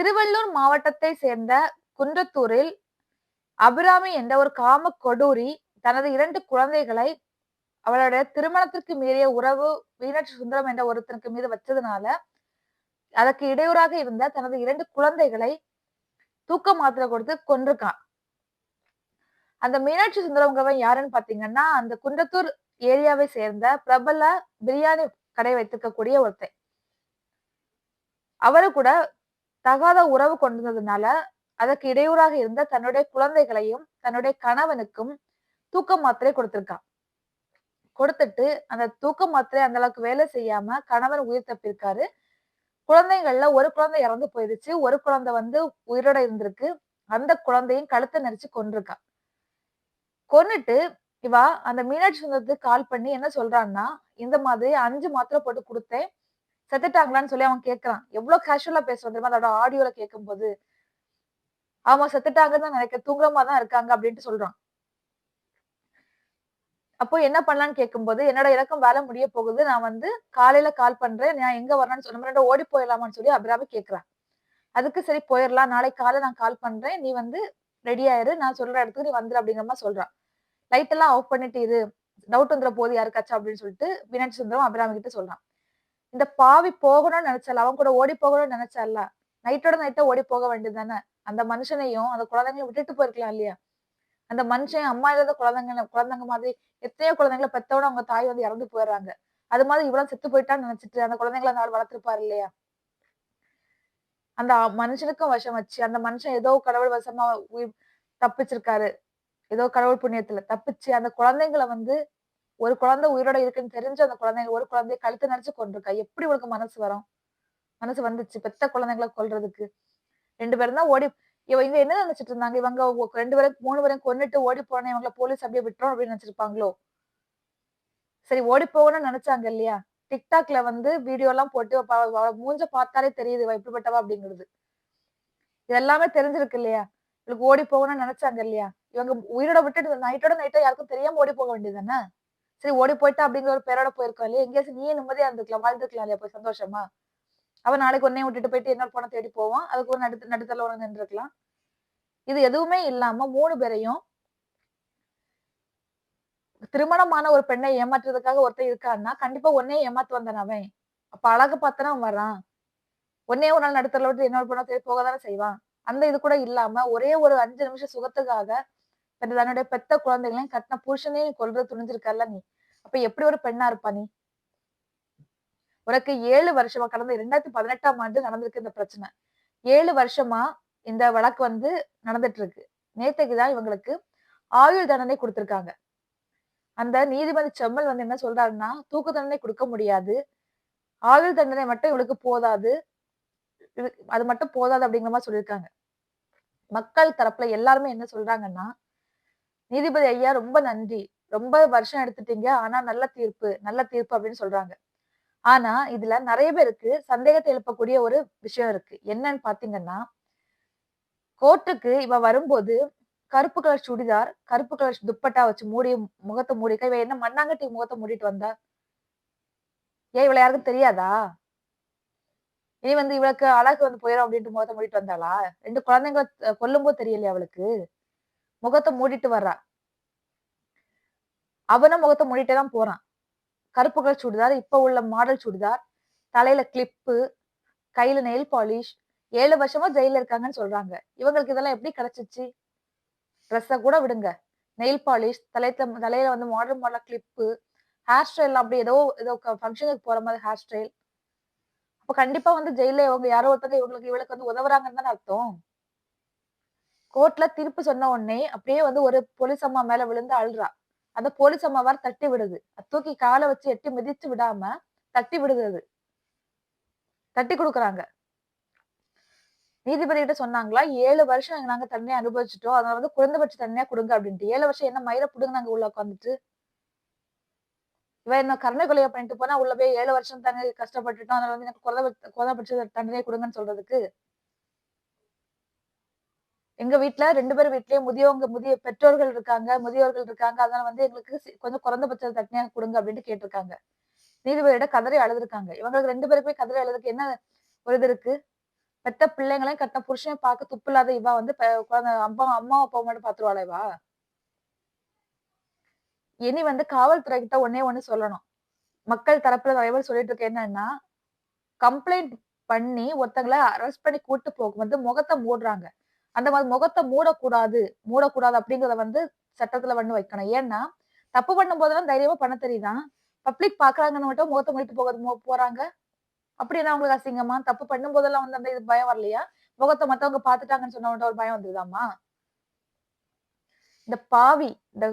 திருவள்ளூர் மாவட்டத்தை சேர்ந்த குன்றத்தூரில் அபிராமி என்ற ஒரு காம கொடூரி தனது இரண்டு குழந்தைகளை அவளுடைய திருமணத்திற்கு மீறிய உறவு மீனாட்சி சுந்தரம் என்ற ஒருத்தனுக்கு மீது வச்சதுனால அதற்கு இடையூறாக இருந்த தனது இரண்டு குழந்தைகளை தூக்க மாத்திரை கொடுத்து கொண்டிருக்கான் அந்த மீனாட்சி சுந்தரம்ங்கவன் யாருன்னு பாத்தீங்கன்னா அந்த குன்றத்தூர் ஏரியாவை சேர்ந்த பிரபல பிரியாணி கடை வைத்திருக்கக்கூடிய ஒருத்தன். அவரு கூட தகாத உறவு கொண்டிருந்ததுனால அதற்கு இடையூறாக இருந்த தன்னுடைய குழந்தைகளையும் தன்னுடைய கணவனுக்கும் தூக்க மாத்திரை கொடுத்திருக்கான். கொடுத்துட்டு அந்த தூக்க மாத்திரை அந்த அளவுக்கு வேலை செய்யாம கணவன் உயிர் தப்பியிருக்காரு. குழந்தைகள்ல ஒரு குழந்தை இறந்து போயிருச்சு ஒரு குழந்தை வந்து உயிரோட இருந்திருக்கு. அந்த குழந்தையும் கழுத்தை நெரிச்சு கொண்டிருக்கா கொன்னுட்டு இவா அந்த மீனாட்சி சுந்தரத்துக்கு கால் பண்ணி என்ன சொல்றான்னா இந்த மாதிரி அஞ்சு மாத்திரை போட்டு கொடுத்தேன். செத்துட்டாங்களான்னு சொல்லி அவன் கேட்கறான் எவ்வளவு கேஷுவலா பேசுறான் தெரியுமா? அதோட ஆடியோல கேட்கும் போது செத்துட்டாங்கன்னு தான் நினைக்க தூங்குறமா தான் இருக்காங்க அப்படின்ட்டு சொல்றான். அப்போ என்ன பண்ணலான்னு கேட்கும்போது என்னோட இலக்கம் வேலை முடிய போகுது. நான் வந்து காலையில கால் பண்றேன். நான் எங்க வரேன்னு சொன்ன மாதிரி ஓடி போயிடலாமான்னு சொல்லி அபிராமி கேட்கிறான் அதுக்கு சரி போயிடலாம். நாளைக்கு காலை நான் கால் பண்றேன். நீ வந்து ரெடி ஆயிரு. நான் சொல்ற இடத்துக்கு நீ வந்துரு அப்படிங்கிற மாதிரி சொல்றான் லைட் எல்லாம் ஆஃப் பண்ணிட்டு இரு. டவுட் வந்துட போது யாருக்காச்சா அப்படின்னு சொல்லிட்டு வினாட்சி சுந்தரம் அபிராமி கிட்ட சொல்றான். இந்த பாவி போகணும்னு நினைச்சால அவன் கூட ஓடி போகணும்னு நினைச்சால நைட்டோட நைட்டா ஓடி போக வேண்டியது தானே? அந்த மனுஷனையும் அந்த குழந்தைங்களையும் விட்டுட்டு போயிருக்கலாம் இல்லையா? அந்த மனுஷன் அம்மா இல்லாத குழந்தைங்க குழந்தைங்க மாதிரி எத்தனையோ குழந்தைங்களை பெத்தவன அவங்க தாய் வந்து இறந்து போயிடுறாங்க. அது மாதிரி இவ்வளவு செத்து போயிட்டான்னு நினைச்சிட்டு அந்த குழந்தைங்களை அந்த ஆள் வளர்த்திருப்பாரு இல்லையா? அந்த மனுஷனுக்கும் விஷம் வச்சு அந்த மனுஷன் ஏதோ கடவுள் வசமா உயிர் தப்பிச்சிருக்காரு. ஏதோ கடவுள் புண்ணியத்துல தப்பிச்சு அந்த குழந்தைங்களை வந்து ஒரு குழந்தை உயிரோட இருக்குன்னு தெரிஞ்சு அந்த குழந்தைங்க ஒரு குழந்தைய கழுத்து நினைச்சு கொண்டிருக்கா எப்படி உனக்கு மனசு வரும்? மனசு வந்துச்சு பெத்த குழந்தைங்களை கொல்றதுக்கு. ரெண்டு பேரும் தான் ஓடி இவ இவங்க என்ன நினைச்சிட்டு இருந்தாங்க? இவங்க ரெண்டு பேரும் மூணு பேரும் கொன்னுட்டு ஓடி போன இவங்களை போலீஸ் அப்படியே விட்டுரும் அப்படின்னு நினைச்சிருப்பாங்களோ? சரி ஓடி போகணும்னு நினைச்சாங்க இல்லையா? டிக்டாக்ல வந்து வீடியோ எல்லாம் போட்டு மூஞ்ச பார்த்தாலே தெரியுது இவ எப்படிப்பட்டவா அப்படிங்கிறது. இது எல்லாமே தெரிஞ்சிருக்கு இல்லையா? இவளுக்கு ஓடி போகணும்னு நினைச்சாங்க இல்லையா? இவங்க உயிரோட விட்டுட்டு நைட்டோட நைட்டா யாருக்கும் தெரியாம ஓடி போக வேண்டியது தானே? சரி ஓடி போயிட்டா அப்படிங்கிற ஒரு பேரோட போயிருக்கோம் இல்லையா? எங்கேயாச்சும் நீயே நிம்மதியா இருந்துக்கலாம் வாழ்ந்துக்கலாம் இல்லையா? போய் சந்தோஷமா? அவன் நாளைக்கு ஒன்னே விட்டுட்டு போயிட்டு இன்னொரு பணம் தேடி போவோம். அதுக்கு ஒரு நடுத்து நடுத்தல உடனே நின்றுக்கலாம் இது எதுவுமே இல்லாம மூணு பேரையும் திருமணமான ஒரு பெண்ணை ஏமாற்றுறதுக்காக ஒருத்தன் இருக்கான்னா கண்டிப்பா ஒன்னே ஏமாத்து வந்தான் அவன். அப்ப அழகு பார்த்தனா அவன் வரான். ஒன்னே ஒரு நாள் நடுத்தல விட்டு இன்னொரு பணம் தேடி போக தானே செய்வான். அந்த இது கூட இல்லாம ஒரே ஒரு அஞ்சு நிமிஷம் சுகத்துக்காக தன்னுடைய பெத்த குழந்தைகளையும் கட்டின புருஷனையும் நீ கொல்ற துணிஞ்சிருக்கல நீ. அப்ப எப்படி ஒரு பெண்ணா இருப்பா நீ? உனக்கு ஏழு வருஷமா கடந்த இரண்டாயிரத்தி பதினெட்டாம் ஆண்டு நடந்திருக்கு இந்த பிரச்சனை. ஏழு வருஷமா இந்த வழக்கு வந்து நடந்துட்டு இருக்கு நேத்தைக்கு தான் இவங்களுக்கு ஆயுள் தண்டனை கொடுத்திருக்காங்க. அந்த நீதிபதி செம்மல் வந்து என்ன சொல்றாருன்னா தூக்கு தண்டனை கொடுக்க முடியாது. ஆயுள் தண்டனை மட்டும் இவளுக்கு போதாது. அது மட்டும் போதாது அப்படிங்கிற மாதிரி சொல்லியிருக்காங்க. மக்கள் தரப்புல எல்லாருமே என்ன சொல்றாங்கன்னா நீதிபதி ஐயா ரொம்ப நன்றி. ரொம்ப வருஷம் எடுத்துட்டீங்க. ஆனா நல்ல தீர்ப்பு நல்ல தீர்ப்பு அப்படின்னு சொல்றாங்க. ஆனா இதுல நிறைய பேருக்கு சந்தேகத்தை எழுப்பக்கூடிய ஒரு விஷயம் இருக்கு. என்னன்னு பாத்தீங்கன்னா கோர்ட்டுக்கு இவ வரும்போது கருப்பு கலர் சுடிதார் கருப்பு கலர் துப்பட்டா வச்சு மூடி முகத்தை மூடிக்க இவ என்ன மண்ணாங்கட்டி முகத்தை மூடிட்டு வந்தா? ஏன் இவள யாருக்கும் தெரியாதா? இனி வந்து இவளுக்கு அழகு வந்து போயிடும் அப்படின்ட்டு முகத்தை மூடிட்டு வந்தாளா? ரெண்டு குழந்தைங்க கொல்லும்போது தெரியலையா அவளுக்கு? முகத்தை மூடிட்டு வர்றா. அவனும் முகத்தை மூடிட்டே தான் போறான். கருப்பு கலர் சுடிதார் இப்ப உள்ள மாடல் சுடிதார் தலையில கிளிப்பு கையில நெயில் பாலிஷ் ஏழு வருஷமா ஜெயில இருக்காங்கன்னு சொல்றாங்க. இவங்களுக்கு இதெல்லாம் எப்படி கிடைச்சிச்சு? ட்ரெஸ்ஸை கூட விடுங்க. நெயில் பாலிஷ் தலையில தலையில வந்து model model clip hair style அப்படி ஏதோ ஏதோ ஃபங்க்ஷனுக்கு போற மாதிரி ஹேர் ஸ்டைல் அப்ப கண்டிப்பா வந்து ஜெயில இவங்க யாரோ ஒருத்தங்க இவங்களுக்கு இவளுக்கு வந்து உதவுறாங்கன்னு தானே அர்த்தம்? கோர்ட்ல தீர்ப்பு சொன்ன உடனே அப்படியே வந்து ஒரு போலீஸ் அம்மா மேல விழுந்து அழுறா. அந்த போலீஸ் அம்மாவார் தட்டி விடுது. தூக்கி காலை வச்சு எட்டி மிதிச்சு விடாம தட்டி விடுது அது. தட்டி கொடுக்குறாங்க. நீதிபதி கிட்ட சொன்னாங்களா ஏழு வருஷம் நாங்க தண்ணியை அனுபவிச்சுட்டோம். அதனால வந்து குறைந்தபட்ச தண்ணியா கொடுங்க அப்படின்ட்டு. ஏழு வருஷம் என்ன மயிரை புடுங்க நாங்க உள்ள உட்காந்துட்டு இவ என்ன கருணை கொலையை பண்ணிட்டு போனா உள்ள போய் ஏழு வருஷம் தண்ணி கஷ்டப்பட்டுட்டோம். அதனால வந்து எனக்கு குறைந்தபட்ச குறைந்தபட்ச தண்டனையை கொடுங்கன்னு சொல்றதுக்கு? எங்க வீட்ல ரெண்டு பேர் வீட்லயும் முதியவங்க முதிய பெற்றோர்கள் இருக்காங்க முதியோர்கள் இருக்காங்க. அதனால வந்து எங்களுக்கு சி- கொஞ்சம் குறைந்தபட்ச தண்டனையா கொடுங்க அப்படின்னு கேட்டிருக்காங்க. நீதிபதியிட கதறி அழுதுருக்காங்க. இவங்களுக்கு ரெண்டு பேருக்குமே கதறி அழுதுக்கு என்ன ஒரு இது இருக்கு? பெத்த பிள்ளைங்களையும், கட்ட புருஷனையும் பார்க்க துப்பில்லாத இவா வந்து குழந்தை அம்மா அம்மா, அப்பா மட்டும் பாத்துருவாளே இவா? இனி வந்து காவல்துறை கிட்ட ஒன்னே ஒண்ணு சொல்லணும். மக்கள் தரப்புல தலைவர் பேர் சொல்லிட்டு இருக்க என்னன்னா, கம்ப்ளைண்ட் பண்ணி ஒருத்தங்களை அரெஸ்ட் பண்ணி கூட்டு போகும்போது முகத்தை மூடுறாங்க. அந்த மாதிரி முகத்தை மூடக்கூடாது மூடக்கூடாது அப்படிங்கிறத வந்து சட்டத்துல வந்து வைக்கணும். ஏன்னா, தப்பு பண்ணும்போதெல்லாம் தைரியமா பண்ண தெரியுதான் பப்ளிக் பாக்குறாங்கன்னு மட்டும் முகத்தை மூடிட்டு போக போறாங்க. அப்படி என்ன உங்களுக்கு அசிங்கமா? தப்பு பண்ணும்போதெல்லாம் வந்து அந்த இது பயம் வரலையா? முகத்தை மத்தவங்க பார்த்துட்டாங்கன்னு சொன்ன ஒரு பயம் வந்துதாமா இந்த பாவி, இந்த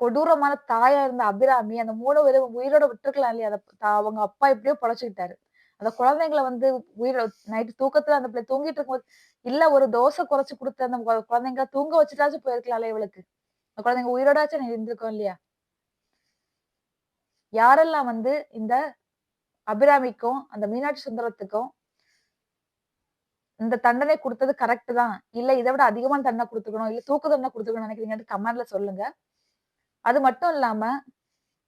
கொடூரமான தாயா இருந்த அபிராமி, அந்த மூட உயிரோட விட்டுருக்கலாம் இல்லையா? அவங்க அப்பா எப்படியோ பொழைச்சுக்கிட்டாரு அந்த குழந்தைங்கள வந்து உயிர் நைட்டு தூக்கத்துல அந்த பிள்ளை தூங்கிட்டு இருக்கும்போது, இல்ல ஒரு தோசை குறைச்சு கொடுத்து அந்த குழந்தைங்க தூங்க வச்சுட்டாச்சும் போயிருக்கலாம்ல இவளுக்கு. அந்த குழந்தைங்க உயிரோடாச்சும் இருந்திருக்கோம் இல்லையா? யாரெல்லாம் வந்து இந்த அபிராமிக்கும், அந்த மீனாட்சி சுந்தரத்துக்கும் இந்த தண்டனை கொடுத்தது கரெக்ட் தான். இல்ல இதை விட அதிகமான தண்டனை கொடுத்துக்கணும் இல்ல தூக்கு தண்டனை கொடுத்துக்கணும் நினைக்கிறீங்கன்னு கமெண்ட்ல சொல்லுங்க. அது மட்டும் இல்லாம,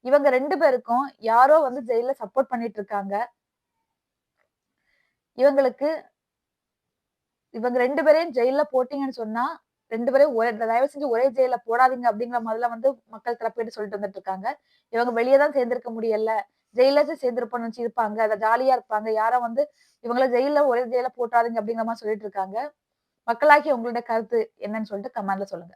இவங்க ரெண்டு பேருக்கும் யாரோ வந்து ஜெயில்ல சப்போர்ட் பண்ணிட்டு இருக்காங்க. இவங்களுக்கு இவங்க ரெண்டு பேரையும் ஜெயில போட்டீங்கன்னு சொன்னா, ரெண்டு பேரையும் ஒரே தயவு செஞ்சு ஒரே ஜெயில போடாதீங்க அப்படிங்கிற மாதிரிலாம் வந்து மக்கள் தரப்பேட்டு சொல்லிட்டு வந்துட்டு இருக்காங்க. இவங்க வெளியே தான் சேர்ந்திருக்க முடியல. ஜெயில்லாச்சும் சேர்ந்திருப்போம்னு நெனச்சு இருப்பாங்க. அதை ஜாலியா இருப்பாங்க. யாரும் வந்து இவங்கள ஜெயில ஒரே ஜெயில போட்டாதீங்க அப்படிங்கிற மாதிரி சொல்லிட்டு இருக்காங்க. மக்களாகி உங்களுடைய கருத்து என்னன்னு சொல்லிட்டு கமெண்ட்ல சொல்லுங்க.